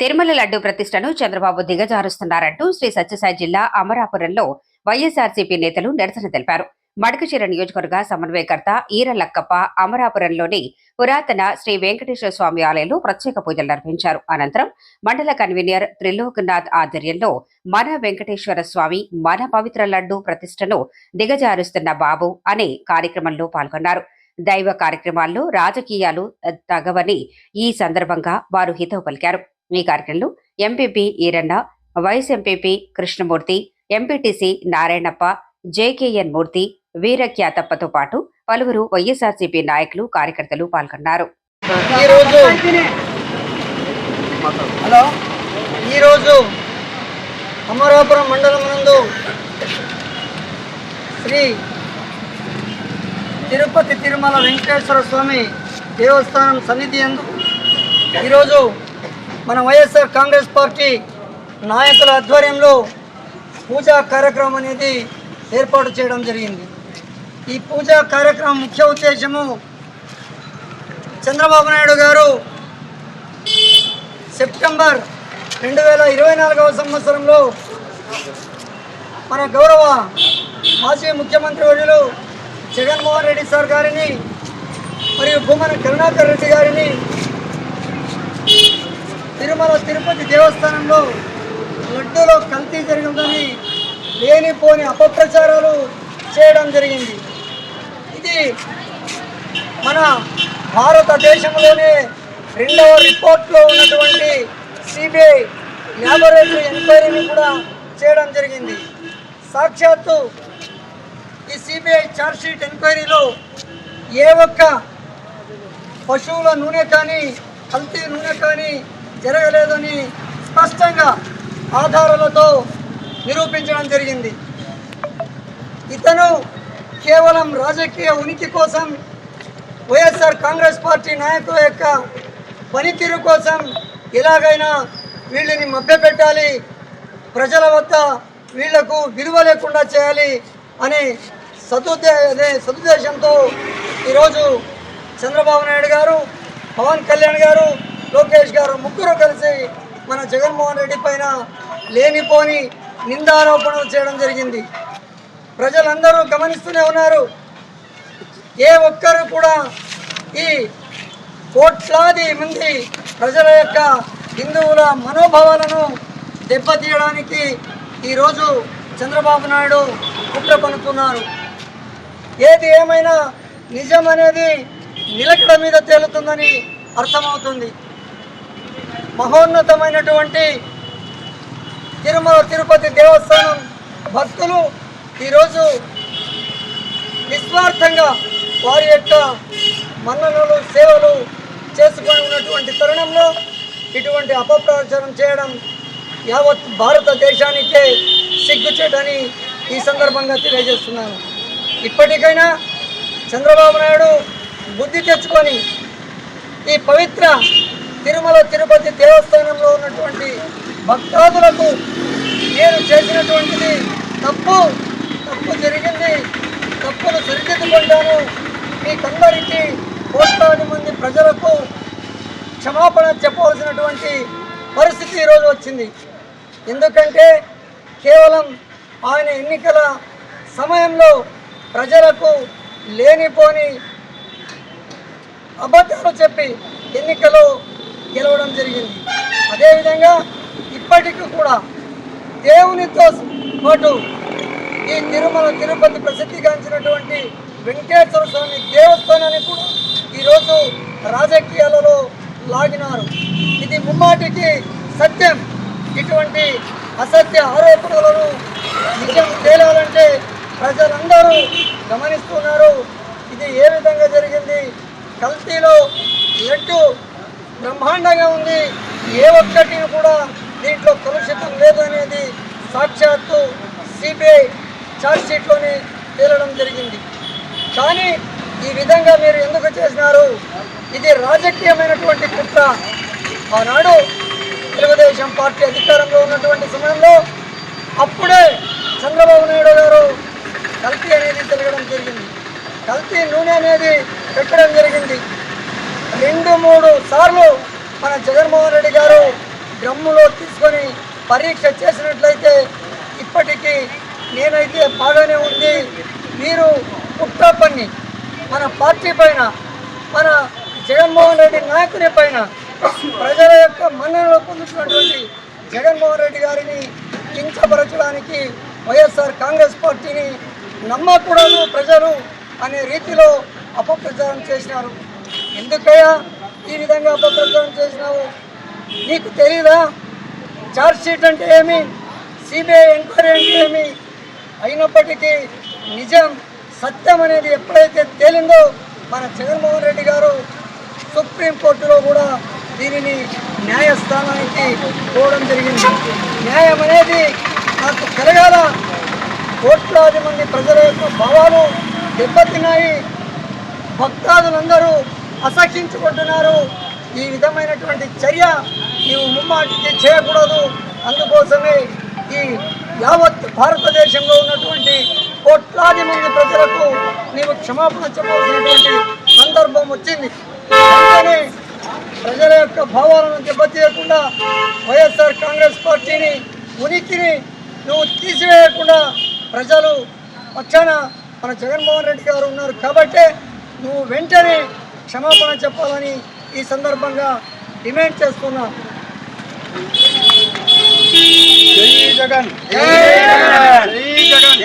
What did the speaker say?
తిరుమల లడ్డు ప్రతిష్టను చంద్రబాబు దిగజారుస్తున్నారంటూ శ్రీ సత్యసాయి జిల్లా అమరాపురంలో వైఎస్ఆర్సీపీ నేతలు నిరసన తెలిపారు. మడకశిర నియోజకవర్గ సమన్వయకర్త ఈర లక్కప్ప అమరాపురంలోని పురాతన శ్రీ వెంకటేశ్వర స్వామి ఆలయంలో ప్రత్యేక పూజలు నిర్వహించారు. అనంతరం మండల కన్వీనర్ త్రిలోక్నాథ్ ఆధ్వర్యంలో మన వెంకటేశ్వర స్వామి మన పవిత్ర లడ్డు ప్రతిష్టను దిగజారుస్తున్న బాబు అనే కార్యక్రమంలో పాల్గొన్నారు. దైవ కార్యక్రమాల్లో రాజకీయాలు తగవని ఈ సందర్భంగా వారు హితవు పలికారు. ఈ కార్యక్రమంలో MPP Eeranna vice MPP Krishnamurthy MPTC Narayanappa JKN Murthy వీరఖ్యాతప్పతో పాటు పలువురు వైఎస్ఆర్సీపీ నాయకులు కార్యకర్తలు పాల్గొన్నారు. ఈరోజు హలో. ఈరోజు అమరాపురం మండలం నందు శ్రీ తిరుపతి తిరుమల వెంకటేశ్వర స్వామి దేవస్థానం సన్నిధి ఎందు ఈరోజు మన వైఎస్ఆర్ కాంగ్రెస్ పార్టీ నాయకుల ఆధ్వర్యంలో పూజా కార్యక్రమం అనేది ఏర్పాటు చేయడం జరిగింది. ఈ పూజా కార్యక్రమం ముఖ్య ఉద్దేశము చంద్రబాబు నాయుడు గారు సెప్టెంబర్ రెండు వేల ఇరవై నాలుగవ సంవత్సరంలో మన గౌరవ మాజీ ముఖ్యమంత్రి వర్యులు జగన్మోహన్ రెడ్డి సార్ గారిని మరియు భూమన కరుణాకర్ రెడ్డి గారిని తిరుమల తిరుపతి దేవస్థానంలో లడ్డూలో కల్తీ జరిగిందని లేనిపోని అపప్రచారాలు చేయడం జరిగింది. ఇది మన భారతదేశంలోనే రెండవ రిపోర్ట్లో ఉన్నటువంటి సిబిఐ ల్యాబొరేటరీ ఎంక్వైరీని కూడా చేయడం జరిగింది. సాక్షాత్తు ఈ సిబిఐ ఛార్జ్షీట్ ఎంక్వైరీలో ఏ ఒక్క పశువుల నూనె కానీ కల్తీ నూనె కానీ జరగలేదని స్పష్టంగా ఆధారాలతో నిరూపించడం జరిగింది. ఇతను కేవలం రాజకీయ ఉనికి కోసం వైఎస్ఆర్ కాంగ్రెస్ పార్టీ నాయకుల యొక్క పనితీరు కోసం ఎలాగైనా వీళ్ళని మభ్యపెట్టాలి ప్రజల వద్ద వీళ్ళకు విలువ లేకుండా చేయాలి అనే సదుదే అదే సదుద్దేశంతో ఈరోజు చంద్రబాబు నాయుడు గారు పవన్ కళ్యాణ్ గారు లోకేష్ గారు ముగ్గురు కలిసి మన జగన్మోహన్ రెడ్డి పైన లేనిపోని నిందారోపణలు చేయడం జరిగింది. ప్రజలందరూ గమనిస్తూనే ఉన్నారు. ఏ ఒక్కరు కూడా ఈ కోట్లాది మంది ప్రజల యొక్క హిందువుల మనోభావాలను దెబ్బతీయడానికి ఈరోజు చంద్రబాబు నాయుడు కుట్ర పనుకున్నారు ఏది ఏమైనా నిజం అనేది నిలకడ మీద తేలుతుందని అర్థమవుతుంది. మహోన్నతమైనటువంటి తిరుమల తిరుపతి దేవస్థానం భక్తులు ఈరోజు నిస్వార్థంగా వారి యొక్క మన్ననలు సేవలు చేసుకొని ఉన్నటువంటి తరుణంలో ఇటువంటి అపప్రచారం చేయడం యావత్ భారతదేశానికే సిగ్గుచేటని ఈ సందర్భంగా తెలియజేస్తున్నాను. ఇప్పటికైనా చంద్రబాబు నాయుడు బుద్ధి తెచ్చుకొని ఈ పవిత్ర తిరుమల తిరుపతి దేవస్థానంలో ఉన్నటువంటి భక్తాదులకు నేను చేసినటువంటిది తప్పు తప్పు జరిగింది తప్పును సరిదిద్దుకుంటాను. మీకందరికీ కోట్లాది మంది ప్రజలకు క్షమాపణ చెప్పవలసినటువంటి పరిస్థితి ఈరోజు వచ్చింది. ఎందుకంటే కేవలం ఆయన ఎన్నికల సమయంలో ప్రజలకు లేనిపోని అబద్ధాలు చెప్పి ఎన్నికలో గెలవడం జరిగింది. అదేవిధంగా ఇప్పటికీ కూడా దేవునితో పాటు ఈ తిరుమల తిరుపతి ప్రసిద్ధిగాంచినటువంటి వెంకటేశ్వర స్వామి దేవస్థానాన్ని కూడా ఈరోజు రాజకీయాలలో లాగినారు. ఇది ముమ్మాటికి సత్యం. ఇటువంటి అసత్య ఆరోపణలను నిజం తేలాలంటే ప్రజలందరూ గమనిస్తున్నారు. ఇది ఏ విధంగా జరిగింది? కల్తీలో ఎటు బ్రహ్మాండంగా ఉంది. ఏ ఒక్కటి కూడా దీంట్లో కలుషితం లేదు అనేది సాక్షాత్తు సిబిఐ ఛార్జ్షీట్లోనే తేలడం జరిగింది. కానీ ఈ విధంగా మీరు ఎందుకు చేసినారు? ఇది రాజకీయమైనటువంటి కుట్ర. ఆనాడు తెలుగుదేశం పార్టీ అధికారంలో ఉన్నటువంటి సమయంలో అప్పుడే చంద్రబాబు నాయుడు గారు కల్తీ అనేది తిరగడం జరిగింది. కల్తీ నూనె అనేది పెట్టడం జరిగింది. రెండు మూడు సార్లు మన జగన్మోహన్ రెడ్డి గారు డ్రమ్ములో తీసుకొని పరీక్ష చేసినట్లయితే ఇప్పటికీ నేనైతే బాగానే ఉంది. మీరు కుట్ర పన్ని మన పార్టీ పైన మన జగన్మోహన్ రెడ్డి నాయకుని పైన ప్రజల యొక్క మన్ననలో పొందుతున్నటువంటి జగన్మోహన్ రెడ్డి గారిని కించపరచడానికి వైఎస్ఆర్ కాంగ్రెస్ పార్టీని నమ్మకూడదు ప్రజలు అనే రీతిలో అపప్రచారం చేసినారు. ఎందుకయ్యా ఈ విధంగా అపప్రచారం చేసినావు? నీకు తెలీదా? ఛార్జ్ షీట్ అంటే ఏమి? సిబిఐ ఎంక్వైరీ అంటే ఏమి? అయినప్పటికీ నిజం సత్యం అనేది ఎప్పుడైతే తేలిందో మన జగన్మోహన్ రెడ్డి గారు సుప్రీంకోర్టులో కూడా దీనిని న్యాయస్థానానికి పోవడం జరిగింది. న్యాయం అనేది నాకు పెరగాల కోట్లాది మంది ప్రజల యొక్క భావాలు దెబ్బతిన్నాయి. భక్తాదులందరూ అసహించుకుంటున్నారు ఈ విధమైనటువంటి చర్య ఈ ముమ్మాటికి చేయకూడదు. అందుకోసమే ఈ యావత్ భారతదేశంలో ఉన్నటువంటి కోట్లాది మంది ప్రజలకు నీవు క్షమాపణ చెప్పవలసినటువంటి సందర్భం వచ్చింది. అందుకనే ప్రజల యొక్క భావాలను దెబ్బతీయకుండా వైఎస్ఆర్ కాంగ్రెస్ పార్టీని ఉనికిని నువ్వు తీసివేయకుండా ప్రజలు పక్షాన మన జగన్మోహన్ రెడ్డి గారు ఉన్నారు కాబట్టే నువ్వు వెంటనే క్షమాపణ చెప్పాలని ఈ సందర్భంగా డిమాండ్ చేస్తున్నా జగన్ జగన్